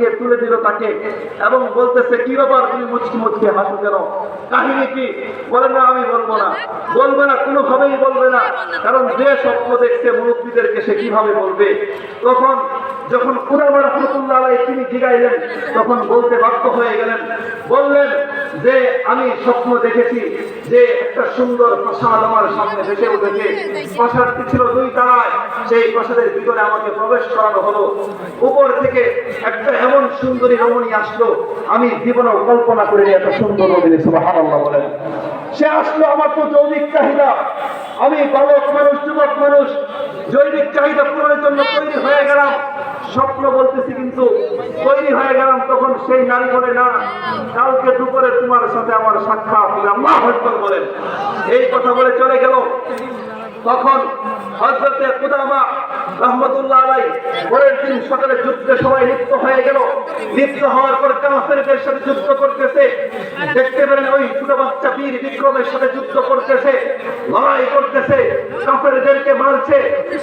দিকে তুলে দিল তাকে এবং বলতেছে, কি ব্যাপার তুমি মুচকি মুচকি হাসো কেন? কাহিনী কি? বলে, না, আমি বলব না। বলবে না, কোনোভাবেই বলবে না। কারণ যে স্বপ্ন দেখছে মুরব্বীদেরকে সে কীভাবে বলবে? তখন যখন কুরাবার রহমতুল্লাহ তিনি জিগাইলেন, তখন বলতে বাধ্য হয়ে গেলেন। বললেন যে আমি স্বপ্ন দেখেছি যে একটা সুন্দর প্রাসাদ আমার সামনে ভেসে উঠেছে। প্রাসাদটি ছিল দুই তারায়। সেই প্রাসাদের ভিতরে আমাকে প্রবেশ করানো হলো। উপর থেকে একটা এমন সুন্দরী রমণী আসলো। আমি জীবনেও কল্পনা করিনি এত সুন্দর রমণী, সুবহানাল্লাহ বলেন। সে আসলো আমার তো যৌবিক চাহিদা। আমি বালক মানুষ, যুবক মানুষ, জৈবিক চাহিদা পূরণের জন্য তৈরি হয়ে গেলাম। স্বপ্ন বলতেছি কিন্তু তৈরি হয়ে গেলাম তখন সেই নারী বলে, না, কালকে দুপুরে তোমার সাথে আমার সাক্ষাৎ বলেন। এই কথা বলে চলে গেল। তখন হজরতে কুদামা রহমতুল্লাহ আলাই পরের দিন সকালে যুদ্ধে সবাই লিপ্ত হয়ে গেল। লিপ্ত হওয়ার পর কাফেরদের সাথে যুদ্ধ করতেছে। দেখতে পেলেন ওই ছোট বাচ্চা বীর বিক্রমের সাথে যুদ্ধ করতেছে, লড়াই করতেছে। কাফেরদেরকে মারছে।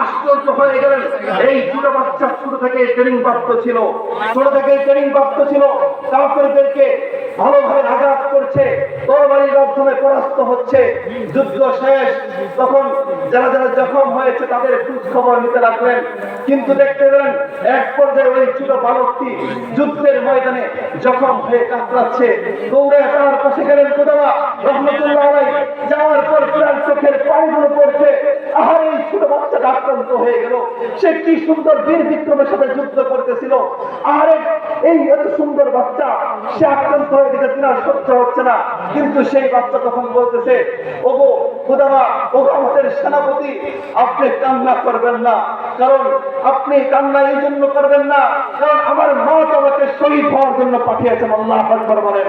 আশ্চর্য হয়ে গেলেন। এই ছোট বাচ্চা ছোট থেকে ট্রেনিং প্রাপ্ত ছিল। ছোট থেকে ট্রেনিং প্রাপ্ত ছিল। কাফেরদেরকে ভালোভাবে আঘাত করছে, তরবারির মাধ্যমে পরাস্ত হচ্ছে। যুদ্ধ শেষ। তখন যারা যারা জখম হয়েছে, তাদের খোঁজ খবর নিতে লাগলেন। কিন্তু দেখতে পেলেন, এক পর্যায়ে ওই ছোট বালকটি। যুদ্ধের ময়দানে জখম হয়ে কাতরাচ্ছে। দৌড়ে তার পাশে গেলেন কোদামা রহমতুল্লাহ যাওয়ার পর চোখের পানিগুলো পড়ছে আহার, এই ছোট বাচ্চাটা আক্রান্ত হয়ে গেল। সে কি সুন্দর বীর বিক্রমের সাথে যুদ্ধ করতেছিল? আহারে, এই এত সুন্দর বাচ্চা, সে আক্রান্ত হয়ে গেছে তিনার সহ্য হচ্ছে না। কিন্তু সেই বাচ্চা তখন বলতেছে, ওগো, খুদামা, ওগো আমাদের সেনাপতি, আপনি কান্না করবেন না। কারণ আপনি কান্না এই জন্য করবেন না। কারণ আমার মা তো আমাকে শহীদ হওয়ার জন্য পাঠিয়েছেন, আল্লাহ আকবর বলেন।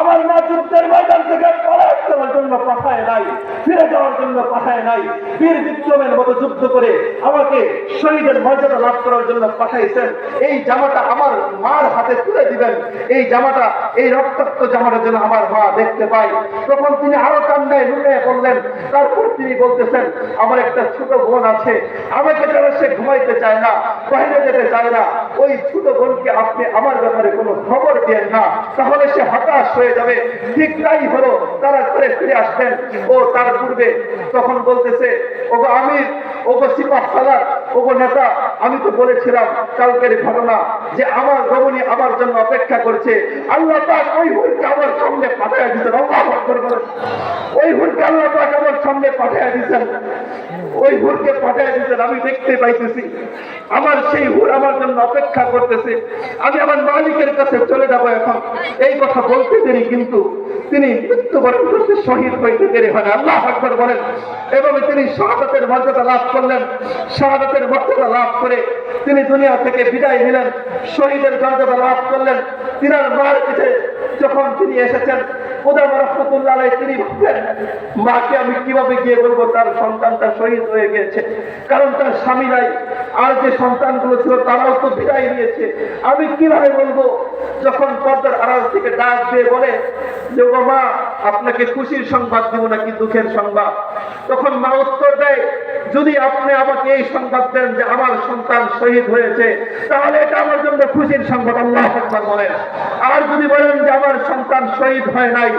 আমার মা যুদ্ধের ময়দান থেকে করার জন্য পাঠায় নাই, ফিরে যাওয়ার জন্য পাঠায় নাই। বীর বিক্রমের মতো যুদ্ধ করে আমাকে শহীদের মর্যাদা লাভ করার জন্য পাঠাইছেন। এই জামাটা আমার মার হাতে তুলে দিবেন। এই জামাটা, এই রক্তাক্ত জামাটা যেন আমার মা দেখতে পায়। তখন তিনি আরও কান্নায় লুকিয়ে বললেন তারপর তিনি বলতেছেন, আমার একটা ছোট বোন আছে। আমাকে যেন সে ঘুমাইতে চায় না, বাইরে যেতে চায় না। ওই ছোট বোনকে আপনি আমার ব্যাপারে কোনো খবর দেন না। তাহলে সে হতাশ হয়ে যাবে। ঠিক তাই হলো। তারা করে ফিরে আসবেন। ও তার পূর্বে তখন বলতেছে, ওগো আমির, ওগো সিপাহ সালার ওগো নেতা, আমি তো বলেছিলাম কালকের ঘটনা যে আমার রমণী আমার জন্য অপেক্ষা করছে। আল্লাহ পাক ওই হুলকে আমার সামনে পাঠিয়ে দিচ্ছেন ওই হুলকে আল্লাহ পাক আমার সামনে পাঠিয়ে দিচ্ছেন ওই হুরকে পাঠিয়ে দিচ্ছেন আমি দেখতে পাইতেছি, আমার সেই হুর আমার জন্য অপেক্ষা করতেছে। আমি আমার মালিকের কাছে চলে যাব এখন। এই কথা বলতে দেরি কিন্তু তিনি মৃত্যুবরণ করতে শহীদ হইতে দেরি হয়। আল্লাহ আকবর বলেন। এবং তিনি শাহাদাতের মর্যাদা লাভ করলেন। শাহাদাতের মর্যাদা লাভ করে তিনি দুনিয়া থেকে বিদায় নিলেন। শহীদের মর্যাদা লাভ করলেন। তিনার মার পিঠে যখন তিনি এসেছেন, উদাম রহমতুল্লাহ তিনি ভাবলেন মাকে আমি কীভাবে গিয়ে বলব? তার সন্তানটা শহীদ হয়ে গেছে কারণ তার স্বামী নাই। আর যে সন্তানগুলো ছিল, তারাও তো বিদায় নিয়েছে। আমি কীভাবে বলব? যখন পর্দার আড়াল থেকে ডাক দিয়ে বলে যে মা, আপনাকে খুশির সংবাদ দিব নাকি দুঃখের সংবাদ? তখন মা উত্তর দেয়, যদি আপনি আমাকে এই সংবাদ দেন যে আমার সন্তান শহীদ হয়েছে, তাহলে এটা আমার জন্য খুশির সংবাদ, আল্লাহ বলেন। আর যদি বলেন যে, আমার সন্তান শহীদ হয় নাই।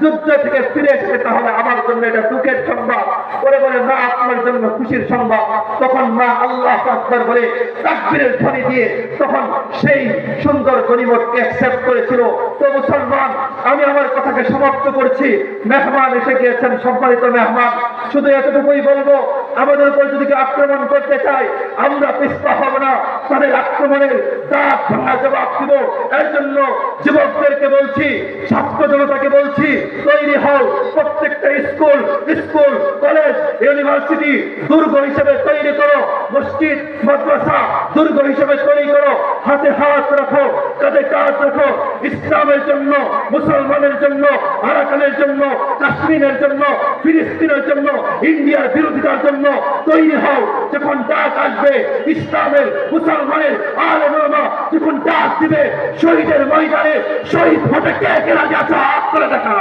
যুদ্ধ থেকে ফিরে এসেছে তাহলে আমার জন্য এটা দুঃখের সংবাদ। পরে বলে, মা আপনার জন্য খুশির সংবাদ। তখন মা আল্লাহ আকবার বলে, তাকবীরের ধ্বনি দিয়ে তখন সেই সুন্দর গণিমতকে অ্যাকসেপ্ট করেছিল। তো মুসলমান, আমি আমার কথাকে সমাপ্ত করছি। মেহমান এসে গিয়েছেন, সম্মানিত মেহমান। শুধু এতটুকুই বলব আমাদের উপর যদি আক্রমণ করতে চায়, আমরা পিস্তা হব না। তাদের আক্রমণের দাঁত ভাঙা জবাব দিব। এর জন্য যুবকদেরকে বলছি, ছাত্র জনতাকে বলছি, তৈরি হও। প্রত্যেকটা স্কুল স্কুল, কলেজ, ইউনিভার্সিটি দুর্গ হিসেবে তৈরি করো। মসজিদ, মাদ্রাসা দুর্গ হিসেবে তৈরি করো, হাতে হাত রাখো, কাঁধে কাজ রাখো, ইসলামের জন্য, মুসলমানের জন্য, আরাকানের জন্য, কাশ্মীরের জন্য, ফিলিস্তিনের জন্য, ইন্ডিয়ার বিরোধিতার জন্য তৈরি হও। যখন ডাক আসবে, ইসলামের, মুসলমানের আলমা যখন ডাক দিবে, শহীদের ময়দানে শহীদ হতে কে কে রাজি আছে? হাত করে দেখা।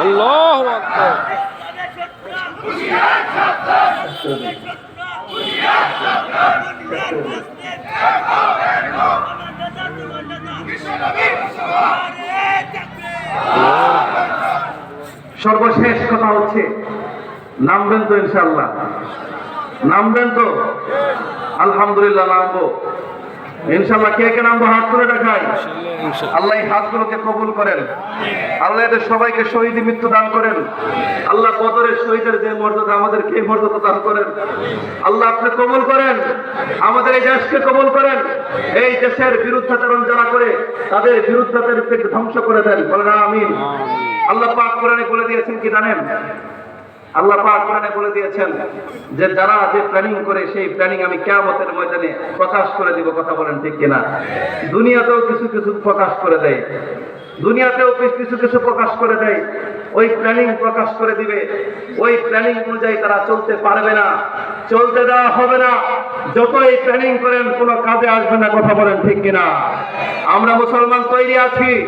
আল্লাহ আকবার। সর্বশেষ কথা হচ্ছে নামবেন তো ইনশাল্লাহ নামবেন তো? আলহামদুলিল্লাহ নামবো। ইনশাল্লাহ কে কে নামবো হাত করে দেখাই? আল্লাহ হাতগুলোকে কবুল করেন। আল্লাহ এদের সবাইকে শহীদ মৃত্যু দান করেন। আল্লাহ বদরের শহীদের যে মর্যাদা আমাদের কে মর্যাদা দান করেন। আল্লাহ আপনি কবুল করেন। আমাদের এই দেশকে কবুল করেন। এই দেশের বিরুদ্ধাচরণ যারা করে তাদের বিরুদ্ধাচরণকে ধ্বংস করে দেন। বলেন আমিন। আল্লাহ পাক কোরআনে বলে দিয়েছেন কি জানেন? আল্লাহ পাক কোরআনে বলে দিয়েছেন যে যারা যে প্ল্যানিং করে, সেই প্ল্যানিং আমি কিয়ামতের ময়দানে প্রকাশ করে দিব, কথা বলেন ঠিক কিনা? দুনিয়াতেও কিছু কিছু প্রকাশ করে দেয়, দুনিয়াতেও কিছু কিছু প্রকাশ করে দেয়, ওই প্ল্যানিং প্রকাশ করে দিবে, ওই প্ল্যানিং অনুযায়ী তারা চলতে পারবে না, চলতে দেওয়া হবে না, যতই প্ল্যানিং করেন কোনো কাজে আসবে না, কথা বলেন ঠিক কিনা? আমরা মুসলমান তৈরি আছি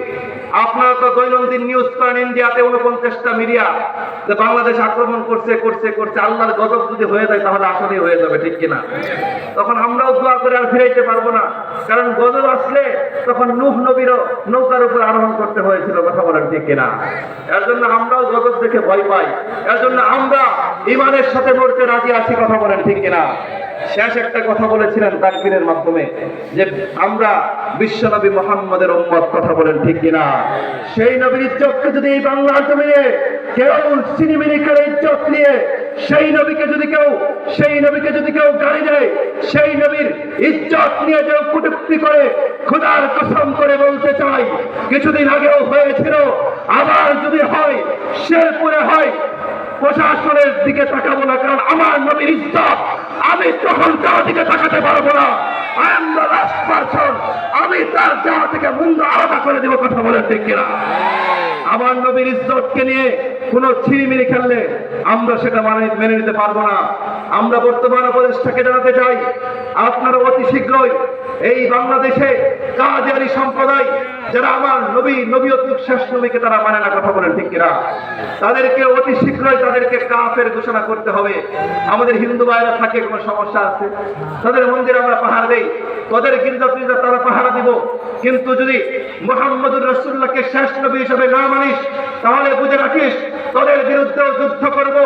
আপনারা তো দৈনন্দিন নিউজ করেন ইন্ডিয়াতে উনপঞ্চাশটা মিডিয়া যে বাংলাদেশ আক্রমণ করছে করছে করছে, আল্লাহর গজব যদি হয়ে যায় তাহলে আসলেই হয়ে যাবে, ঠিক কিনা? তখন আমরাও দোয়া করে আর ফিরাইতে পারব না। কারণ গজব আসলে তখন নুহ নবীরও নৌকার উপর আরোহণ করতে হয়েছিল, কথা বলেন ঠিক কিনা? এর জন্য আমরাও গজব দেখে ভয় পাই। এর জন্য আমরা ইমানের সাথে মরতে রাজি আছি, কথা বলেন ঠিক কিনা? শেষ একটা কথা বলেছিলেন তাকবীরের মাধ্যমে যে আমরা বিশ্বনবী মোহাম্মদের উম্মত, কথা বলেন ঠিক কিনা? সেই নবীর ইজ্জতকে যদি এই বাংলার জমিনে কেউ সিনেমিনি করে ইজ্জত নিয়ে, সেই নবীকে যদি কেউ, সেই নবীকে যদি কেউ গাড়ি দেয়, সেই নবীর ইজ্জত নিয়ে কেউ কুটুক্তি করে, খোদার কসম করে বলতে চাই কিছুদিন আগেও হয়েছিল, আবার যদি হয়, শেরপুরে হয়, প্রশাসনের দিকে তাকাবো না, কারণ আমার নবীর ইজ্জত আমি তখন তার দিকে তাকাতে পারব না I am the last person আমি তার যাওয়া থেকে মুন্ড আলাদা করে দেবো কথা বলে ঠিক কিনা? আমার নবীর ইজ্জতকে নিয়ে কোন ছিড়িমিড়ি খেললে আমরা সেটা মানে মেনে নিতে পারব না। আমরা বর্তমান উপদেশটাকে জানাতে চাই, আপনারা অতি শীঘ্রই এই বাংলাদেশে কাজারি সম্প্রদায়, যারা আমার নবী নবী শেষ নবীকে তারা মানে না, কথা বলেন ঠিক কিনা? তাদেরকে অতি শীঘ্রই তাদেরকে কাফের ঘোষণা করতে হবে। আমাদের হিন্দু ভাইরা থাকে, কোনো সমস্যা আছে? তাদের মন্দিরে আমরা পাহাড় দেই। তাদের গির্জা তারা পাহারা দিব। কিন্তু যদি মোহাম্মদুর রসুল্লাহকে শেষ নবী হিসেবে না মানিস তাহলে বুঝে রাখিস তোদের বিরুদ্ধেও যুদ্ধ করব।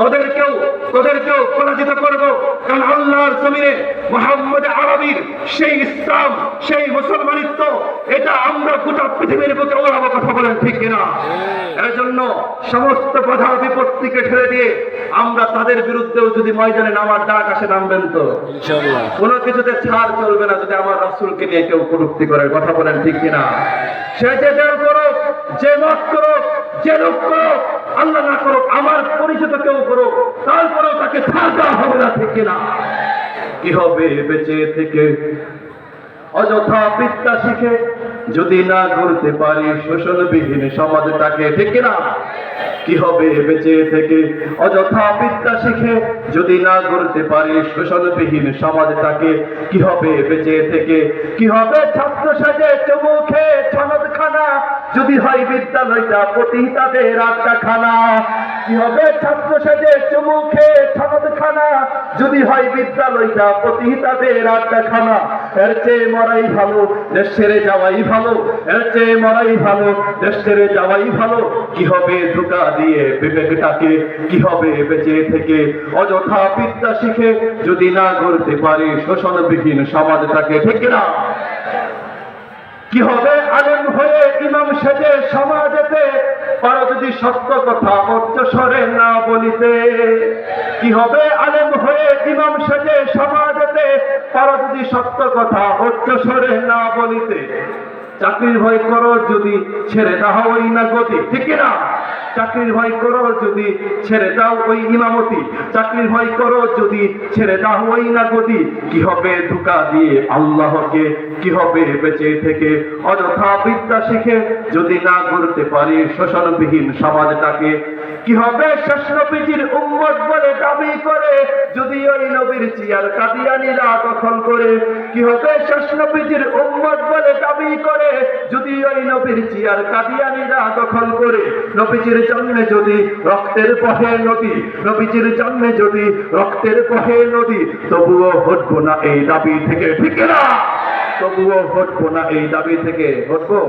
তাদেরকেও তাদেরকেও পরাজিত করব। কারণ আল্লাহর জমিনে মোহাম্মদ আরবির সেই ইসলাম সেই মুসলমানিত্ব এটা আমরা গোটা পৃথিবীর বুকে ওড়াবো কথা বলেন ঠিক কিনা? এর জন্য সমস্ত বাধা বিপত্তিকে ঠেলে দিয়ে আমরা তাদের বিরুদ্ধেও যদি ময়দানে নামার ডাক আসে নামবেন তো? কোনো কিছুতে ছাড় চলবে না যদি আমার রাসূলকে নিয়ে কেউ কটূক্তি করে কথা বলেন ঠিক কিনা? সে যে করুক যে মত করুক যে লোক করুক আল্লাহ না করুক, আমার পরিচিত কেউ করুক, তারপরেও তাকে ছাড় হবে না, ঠিক কিনা? কি হবে বেঁচে থেকে? অযথা বিদ্যা শিখে যদি না করতে পারি শোষণবিহীন সমাজটাকে, ঠিক কিনা? কি হবে বেঁচে থেকে? অযথা বিদ্যা শিখে যদি না করতে পারি শোষণবিহীন সমাজটাকে, কি হবে বেঁচে থেকে? কি হবে ছাত্র সাজে চমুখে খানা যদি হয় বিদ্যালয়টা প্রতি তাদের আড্ডা খানা কি হবে? ছাত্র সাজে চমুখে ছনদ খানা যদি হয় বিদ্যালয়টা প্রতি তাদের আড্ডা খানা এর চেয়ে মরাই ভালো, দেশ ছেড়ে যাওয়াই ভালো। এর চেয়ে মরাই ভালো, দেশ ছেড়ে যাওয়াই ভালো। কি হবে ধোকা দিয়ে বিবেকটাকে? কি হবে বেঁচে থেকে? অযথা বিদ্যা শিখে যদি না করতে পারি শোষণবিহীন সমাজটাকে, ঠিক না কি হবে আলেম হয়ে ইমাম সেজে সমাজেতে, পারো যদি সত্য কথা অর্থস্বরে স্বরে না বলিতে। কি হবে আলেম হয়ে ইমাম সেজে সমাজেতে, পারো যদি সত্য কথা অর্থস্বরে স্বরে না বলিতে। চাকরির ভয় করো যদি ছেড়ে দাও ওই না গতি ঠিক না চাকরির ভয় করো যদি ছেড়ে দাও ওই ইমামতি, চাকরির ভয় করো যদি ছেড়ে দাও ওই না গতি কি হবে ধোকা দিয়ে আল্লাহকে? কি হবে বেঁচে থেকে? অযথা বিদ্যা শিখে যদি না করতে পারি শোষণবিহীন সমাজটাকে কি হবে? শেষ নবীজির উম্মত বলে দাবি করে যদি ওই নবীর চিয়ার কাদিয়ানিরা দখল করে কি হবে? শেষ নবীজির উম্মত বলে দাবি করে যদি ওই নবীর চিয়ার কাদিয়ানিরা দখল করে নবীজির জন্মে যদি রক্তের বহে নদী, নবীজির জন্মে যদি রক্তের বহে নদী, তবুও হটবো না এই দাবি থেকে, ঠিক না তবুও হটবো না এই দাবি থেকে হটবো